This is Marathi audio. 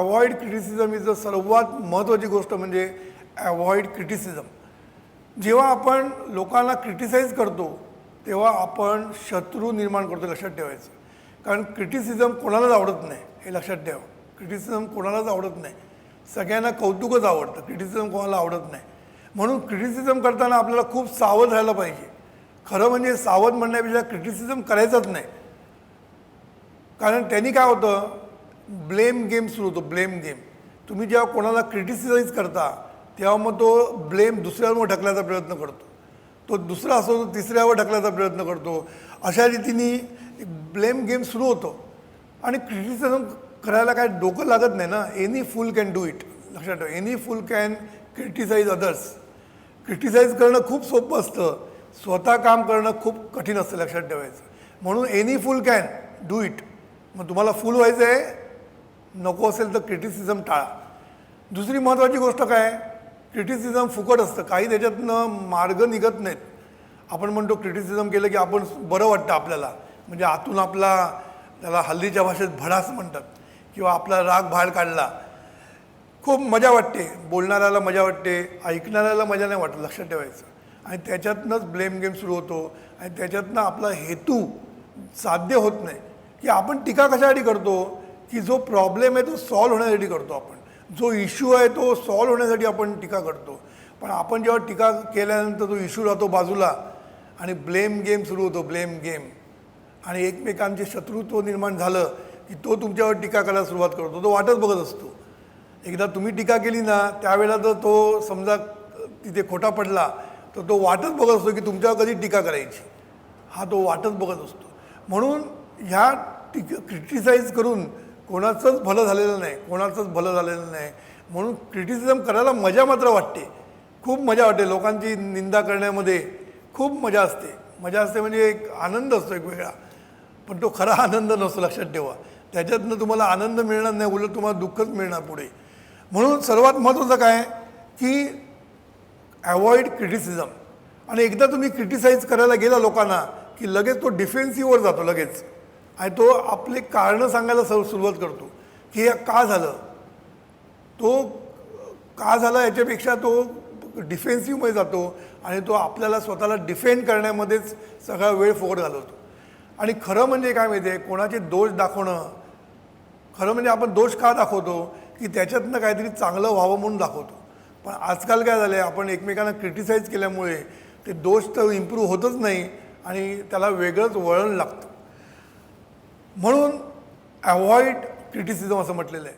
अवॉइड क्रिटिसिझम इज द सर्वात महत्त्वाची गोष्ट म्हणजे ॲवॉइड क्रिटिसिझम जेव्हा आपण लोकांना क्रिटिसाईज करतो तेव्हा आपण शत्रू निर्माण करतो लक्षात ठेवायचं. कारण क्रिटिसिझम कोणालाच आवडत नाही हे लक्षात ठेवा. क्रिटिसिझम कोणालाच आवडत नाही. सगळ्यांना कौतुकच आवडतं. क्रिटिसिझम कोणाला आवडत नाही. म्हणून क्रिटिसिझम करताना आपल्याला खूप सावध राहायला पाहिजे. खरं म्हणजे सावध म्हणण्यापेक्षा क्रिटिसिझम करायचंच नाही. कारण त्यांनी काय होतं? ब्लेम गेम सुरू होतो ब्लेम गेम. तुम्ही जेव्हा कोणाला क्रिटिसाइज करता तेव्हा मग तो ब्लेम दुसऱ्यावर ढकलायचा प्रयत्न करतो. तो दुसरा असो तो तिसऱ्यावर ढकलायचा प्रयत्न करतो. अशा रीतीने ब्लेम गेम सुरू होतो. आणि क्रिटिसिझम करायला काय डोकं लागत नाही ना? Any fool can do it. लक्षात ठेवा any fool can criticise others. Criticise करणं खूप सोपं असतं. स्वतः काम करणं खूप कठीण असतं लक्षात ठेवायचं. म्हणून any fool can do it. मग तुम्हाला फुल व्हायचं आहे नको असेल तर क्रिटिसिझम टाळा. दुसरी महत्त्वाची गोष्ट काय? क्रिटिसिझम फुकट असतं. काही त्याच्यातनं मार्ग निघत नाहीत. आपण म्हणतो क्रिटिसिझम केलं की आपण बरं वाटतं आपल्याला. म्हणजे आतून आपला त्याला हल्लीच्या भाषेत भडास म्हणतात. किंवा आपला राग बाहेर काढला. खूप मजा वाटते. बोलणाऱ्याला मजा वाटते. ऐकणाऱ्याला मजा नाही वाटत लक्षात ठेवायचं. आणि त्याच्यातनंच ब्लेम गेम सुरू होतो. आणि त्याच्यातनं आपला हेतू साध्य होत नाही. की आपण टीका कशासाठी करतो? की जो प्रॉब्लेम आहे तो सॉल्व्ह होण्यासाठी करतो आपण. जो इश्यू आहे तो सॉल्व्ह होण्यासाठी आपण टीका करतो. पण आपण जेव्हा टीका केल्यानंतर तो इश्यू राहतो बाजूला आणि ब्लेम गेम सुरू होतो ब्लेम गेम आणि एकमेकांचे शत्रुत्व निर्माण झालं की तो तुमच्यावर टीका करायला सुरुवात करतो. तो वाटच बघत असतो. एकदा तुम्ही टीका केली ना त्यावेळेला जर तो समजा तिथे खोटा पडला तर तो वाटच बघत असतो की तुमच्यावर कधी टीका करायची. हा तो वाटच बघत असतो. म्हणून ह्या टीक क्रिटिसाईज करून कोणाचंच भलं झालेलं नाही कोणाचंच भलं झालेलं नाही. म्हणून क्रिटिसिझम करायला मजा मात्र वाटते. खूप मजा वाटते. लोकांची निंदा करण्यामध्ये खूप मजा असते. मजा असते म्हणजे एक आनंद असतो एक वेगळा. पण तो खरा आनंद नसतो लक्षात ठेवा. त्याच्यातनं तुम्हाला आनंद मिळणार नाही उलट तुम्हाला दुःखच मिळणार पुढे. म्हणून सर्वात महत्त्वाचं काय? की अवॉइड क्रिटिसिझम आणि एकदा तुम्ही क्रिटिसाईज करायला गेला लोकांना की लगेच तो डिफेन्सिव्हवर जातो लगेच. आणि तो आपले कारणं सांगायला सर सुरुवात करतो की हे का झालं? तो का झाला याच्यापेक्षा तो डिफेन्सिव्हमध्ये जातो आणि तो आपल्याला स्वतःला डिफेंड करण्यामध्येच सगळा वेळ फुकट घालवतो. आणि खरं म्हणजे काय माहिती आहे? कोणाचे दोष दाखवणं खरं म्हणजे आपण दोष का दाखवतो? की त्याच्यातनं काहीतरी चांगलं व्हावं म्हणून दाखवतो. पण आजकाल काय झालं आहे आपण एकमेकांना क्रिटिसाईज केल्यामुळे ते दोष तर इम्प्रूव्ह होतच नाही आणि त्याला वेगळंच वळण लागतं. म्हणून अवॉइड क्रिटिसिझम असं म्हटलेलं आहे.